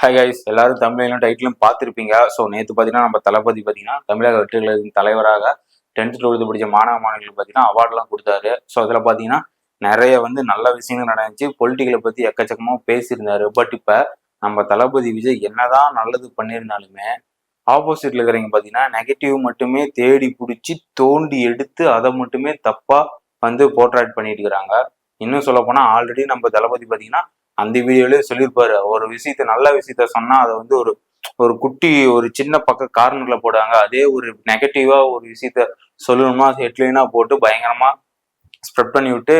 Hi guys எல்லாரும் தமிழ்லையும் டைட்டிலும் பார்த்துருப்பீங்க. ஸோ நேற்று பார்த்தீங்கன்னா நம்ம தளபதி பார்த்தீங்கன்னா தமிழக வெற்றிகளின் தலைவராக டென்த் டுவெல்த்து படித்த மாணவ மாணவிகளுக்கு பார்த்தீங்கன்னா அவார்ட்லாம் கொடுத்தாரு. ஸோ அதில் பார்த்தீங்கன்னா நிறைய வந்து நல்ல விஷயங்கள் நடந்துச்சு. பொலிட்டிக்கலை பற்றி எக்கச்சக்கமாக பேசியிருந்தாரு. பட் இப்போ நம்ம தளபதி விஜய் என்னதான் நல்லது பண்ணியிருந்தாலுமே ஆப்போசிட்ல இருக்கிறவங்க பார்த்தீங்கன்னா நெகட்டிவ் மட்டுமே தேடி பிடிச்சி தோண்டி எடுத்து அதை மட்டுமே தப்பாக வந்து போர்ட்ரேட் பண்ணிட்டு இருக்கிறாங்க. இன்னும் சொல்ல போனால் ஆல்ரெடி நம்ம தளபதி பார்த்தீங்கன்னா அந்த வீடியோலயே சொல்லியிருப்பாரு. ஒரு விஷயத்த நல்ல விஷயத்த சொன்னா அதை வந்து ஒரு ஒரு குட்டி ஒரு சின்ன பக்க கார்னர்ல போடுவாங்க அதே ஒரு நெகட்டிவா ஒரு விஷயத்த சொல்லணுமா ஹெட்லைனா போட்டு பயங்கரமா ஸ்ப்ரெட் பண்ணி விட்டு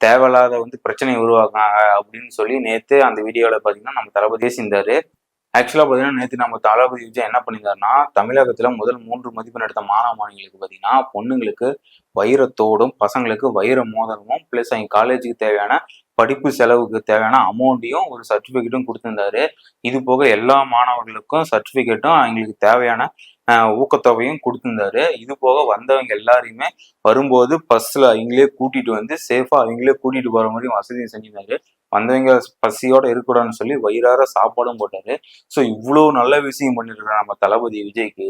தேவையில்லாத வந்து பிரச்சனை உருவாக்குனாங்க அப்படின்னு சொல்லி நேத்து அந்த வீடியோல பாத்தீங்கன்னா நம்ம தளபதியே சேர்ந்தாரு ஆக்சுவலா பாத்தீங்கன்னா நேற்று நம்ம தளபதி விஜய் என்ன பண்ணியிருந்தாருன்னா தமிழகத்துல முதல் மூன்று மதிப்பெண் எடுத்த மாணவ மாணவிகளுக்கு பாத்தீங்கன்னா பொண்ணுங்களுக்கு வைரத்தோடும் பசங்களுக்கு வைர மோதலமும் பிளஸ் அவங்க காலேஜுக்கு தேவையான படிப்பு செலவுக்கு தேவையான அமௌண்ட்டையும் ஒரு சர்டிஃபிகேட்டும் கொடுத்துருந்தாரு. இது போக எல்லா மாணவர்களுக்கும் சர்டிஃபிகேட்டும் அவங்களுக்கு தேவையான ஊக்கத்தொகையும் கொடுத்துருந்தாரு. இது போக வந்தவங்க எல்லாரையுமே வரும்போது பஸ்ல அவங்களே கூட்டிட்டு வந்து சேஃபா அவங்களே கூட்டிட்டு போற மாதிரி வசதியும் செஞ்சிருந்தாரு. வந்தவங்க பசியோட இருக்கக்கூடாதுன்னு சொல்லி வயிறார சாப்பாடும் போட்டாரு. ஸோ இவ்வளோ நல்ல விஷயம் பண்ணிருக்கிற நம்ம தளபதி விஜய்க்கு.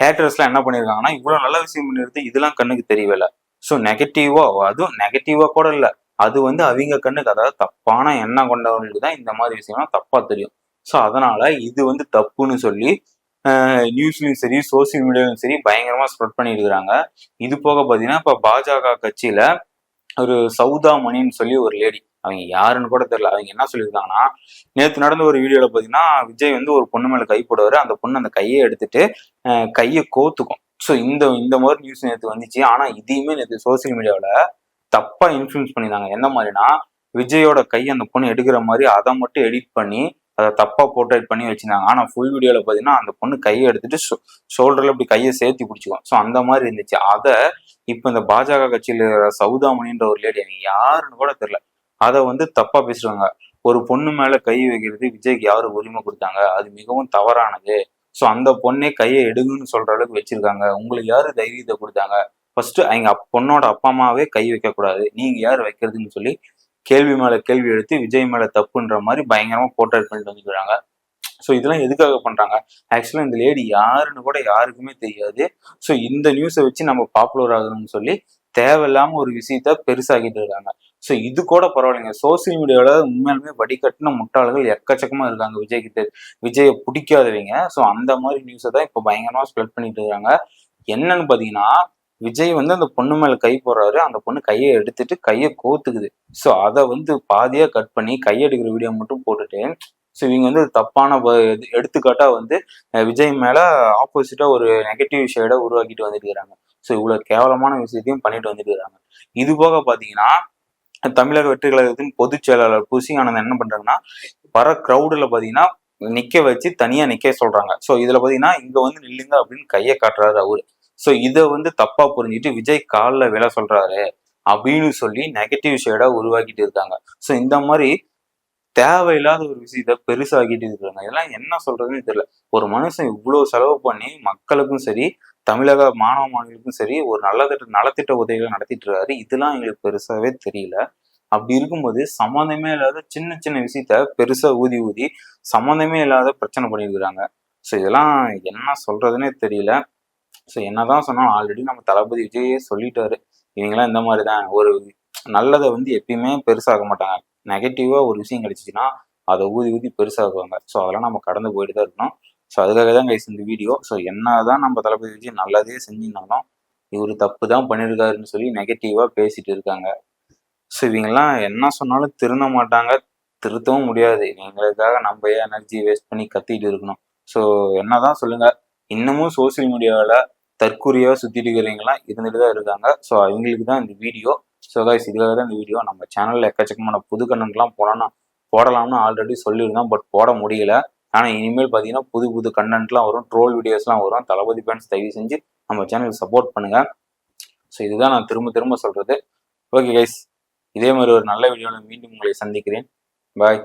ஹேட்டர்ஸ்லாம் என்ன பண்ணியிருக்காங்கன்னா இவ்வளோ நல்ல விஷயம் பண்ணிருக்கு இதெல்லாம் கண்ணுக்கு தெரியவில்லை. ஸோ நெகட்டிவா அதுவும் நெகட்டிவா கூட இல்லை. அது வந்து அவங்க கண்ணுக்கு அதாவது தப்பான எண்ணம் கொண்டவங்களுக்கு தான் இந்த மாதிரி விஷயம்லாம் தப்பா தெரியும். ஸோ அதனால இது வந்து தப்புன்னு சொல்லி நியூஸ்லையும் சரி சோசியல் மீடியாலையும் சரி பயங்கரமா ஸ்ப்ரெட் பண்ணியிருக்கிறாங்க. இது போக பார்த்தீங்கன்னா இப்போ பாஜக கட்சியில ஒரு சவுதா மணின்னு சொல்லி ஒரு லேடி அவங்க யாருன்னு கூட தெரியல. அவங்க என்ன சொல்லியிருக்காங்கன்னா நேற்று நடந்த ஒரு வீடியோல பார்த்தீங்கன்னா விஜய் வந்து ஒரு பொண்ணு மேல கை போடுவாரு. அந்த பொண்ணு அந்த கையை எடுத்துட்டு கையை கோத்துக்கும். ஸோ இந்த இந்த மாதிரி நியூஸ் நேற்று வந்துச்சு. ஆனால் இதையுமே நேற்று சோசியல் மீடியாவில் தப்பா இன்ஃபுளுன்ஸ் பண்ணியிருந்தாங்க எந்த மாதிரினா விஜயோட கை அந்த பொண்ணு எடுக்கிற மாதிரி அதை மட்டும் எடிட் பண்ணி அதை தப்பா போர்ட்ரேட் பண்ணி வச்சிருந்தாங்க. ஆனா ஃபுல் வீடியோல பாத்தீங்கன்னா அந்த பொண்ணு கையை எடுத்துட்டு ஷோல்டர்ல இப்படி கையை சேர்த்து பிடிச்சிக்கும். ஸோ அந்த மாதிரி இருந்துச்சு. அதை இப்ப இந்த பாஜக கட்சியில சவுதாமணின்ற ஒரு லேடி எனக்கு யாருன்னு கூட தெரியல. அதை வந்து தப்பா பேசுறாங்க. ஒரு பொண்ணு மேல கை வைக்கிறது விஜய்க்கு யாரு உரிமை கொடுத்தாங்க? அது மிகவும் தவறானது. ஸோ அந்த பொண்ணே கையை எடுங்கன்னு சொல்ற அளவுக்கு வச்சிருக்காங்க. உங்களுக்கு யாரு தைரியத்தை கொடுத்தாங்க? ஃபர்ஸ்ட் அவங்க பொண்ணோட அப்பா அம்மாவே கை வைக்கக்கூடாது நீங்க யார் வைக்கிறதுன்னு சொல்லி கேள்வி மேல கேள்வி எடுத்து விஜய் மேல தப்புன்ற மாதிரி பயங்கரமா போர்ட்ரேட் பண்ணிட்டு வந்துக்கிறாங்க. ஸோ இதெல்லாம் எதுக்காக பண்றாங்க? ஆக்சுவலா இந்த லேடி யாருன்னு கூட யாருக்குமே தெரியாது. ஸோ இந்த நியூஸை வச்சு நம்ம பாப்புலர் ஆகணும்னு சொல்லி தேவையில்லாம ஒரு விஷயத்த பெருசாகிட்டு இருக்காங்க. ஸோ இது கூட பரவாயில்லைங்க. சோசியல் மீடியாவில் உண்மையிலுமே வடிகட்டின முட்டாள்கள் எக்கச்சக்கமாக இருக்காங்க விஜய் கிட்ட. விஜயை பிடிக்காதவங்க. ஸோ அந்த மாதிரி நியூஸை தான் இப்போ பயங்கரமாக ஸ்ப்ரெட் பண்ணிட்டு இருக்காங்க. என்னன்னு பார்த்தீங்கன்னா விஜய் வந்து அந்த பொண்ணு மேல கை போடுறாரு. அந்த பொண்ணு கையை எடுத்துட்டு கையை கோத்துக்குது. ஸோ அதை வந்து பாதியா கட் பண்ணி கையெடுக்கிற வீடியோ மட்டும் போட்டுட்டு ஸோ இவங்க வந்து தப்பான எடுத்துக்காட்டா வந்து விஜய் மேல ஆப்போசிட்டா ஒரு நெகட்டிவ் ஷேடை உருவாக்கிட்டு வந்துட்டு இருக்கிறாங்க ஸோ இவ்வளவு கேவலமான விஷயத்தையும் பண்ணிட்டு வந்துட்டு இருக்கிறாங்க இது போக பாத்தீங்கன்னா தமிழக வெற்றி கழகத்தின் பொதுச் செயலாளர் புசி ஆனந்த் என்ன பண்றாங்கன்னா வர க்ரௌடுல பாத்தீங்கன்னா நிக்க வச்சு தனியா நிக்க சொல்றாங்க. ஸோ இதுல பாத்தீங்கன்னா இங்க வந்து நில்லுங்க அப்படின்னு கையை காட்டுறாரு அவரு. ஸோ இதை வந்து தப்பா புரிஞ்சுட்டு விஜய் காலில் விலை சொல்றாரு அப்படின்னு சொல்லி நெகட்டிவ் ஷேடா உருவாக்கிட்டு இருக்காங்க. ஸோ இந்த மாதிரி தேவையில்லாத ஒரு விஷயத்த பெருசாகிட்டு இருக்காங்க. இதெல்லாம் என்ன சொல்றதுன்னு தெரியல. ஒரு மனுஷன் இவ்வளோ செலவு பண்ணி மக்களுக்கும் சரி தமிழக மாணவ மாணவிகளுக்கும் சரி ஒரு நல்ல திட்ட நலத்திட்ட உதவிகளை நடத்திட்டு இருக்காரு. இதெல்லாம் எங்களுக்கு பெருசாவே தெரியல. அப்படி இருக்கும்போது சம்மந்தமே இல்லாத சின்ன சின்ன விஷயத்த பெருசா ஊதி ஊதி சம்மந்தமே இல்லாத பிரச்சனை பண்ணிருக்கிறாங்க ஸோ இதெல்லாம் என்ன சொல்றதுன்னே தெரியல. ஸோ என்னதான் சொன்னாலும் ஆல்ரெடி நம்ம தளபதி விஜயே சொல்லிட்டாரு. இவங்கெல்லாம் இந்த மாதிரி தான் ஒரு நல்லதை வந்து எப்பயுமே பெருசாக மாட்டாங்க. நெகட்டிவாக ஒரு விஷயம் கிடைச்சிச்சுன்னா அதை ஊதி ஊதி பெருசாகுவாங்க ஸோ அதெல்லாம் நம்ம கடந்து போயிட்டு தான் இருக்கணும். ஸோ அதுக்காக தான் கைஸ் இந்த வீடியோ ஸோ என்ன தான் நம்ம தளபதி விஜய் நல்லதே செஞ்சிருந்தாலும் இவர் தப்பு தான் பண்ணியிருக்காருன்னு சொல்லி நெகட்டிவாக பேசிட்டு இருக்காங்க. ஸோ இவங்கெல்லாம் என்ன சொன்னாலும் திருந்த மாட்டாங்க. திருத்தவும் முடியாது. எங்களுக்காக நம்ம எனர்ஜி வேஸ்ட் பண்ணி கத்திட்டு இருக்கணும்? ஸோ என்னதான் சொல்லுங்க. இன்னமும் சோசியல் மீடியாவில் தற்கூறியாக சுற்றிட்டு இருக்கிறவங்களாம் இருந்துட்டு தான் இருக்காங்க. ஸோ அவங்களுக்கு தான் இந்த வீடியோ. ஸோ கைஸ் இதுக்காக தான் இந்த வீடியோ. நம்ம சேனலில் எக்கச்சக்கமான புது கண்டென்ட்லாம் போனோம்னா போடலாம்னு ஆல்ரெடி சொல்லியிருந்தோம் பட் போட முடியல. ஆனால் இனிமேல் பார்த்தீங்கன்னா புது புது கண்டென்ட்லாம் வரும். ட்ரோல் வீடியோஸ்லாம் வரும். தளபதி பேன்ஸ் தயவு செஞ்சு நம்ம சேனலுக்கு சப்போர்ட் பண்ணுங்கள் ஸோ இதுதான் நான் திரும்ப திரும்ப சொல்கிறது ஓகே கைஸ் இதே மாதிரி ஒரு நல்ல வீடியோவில் மீண்டும் உங்களை சந்திக்கிறேன். பாய்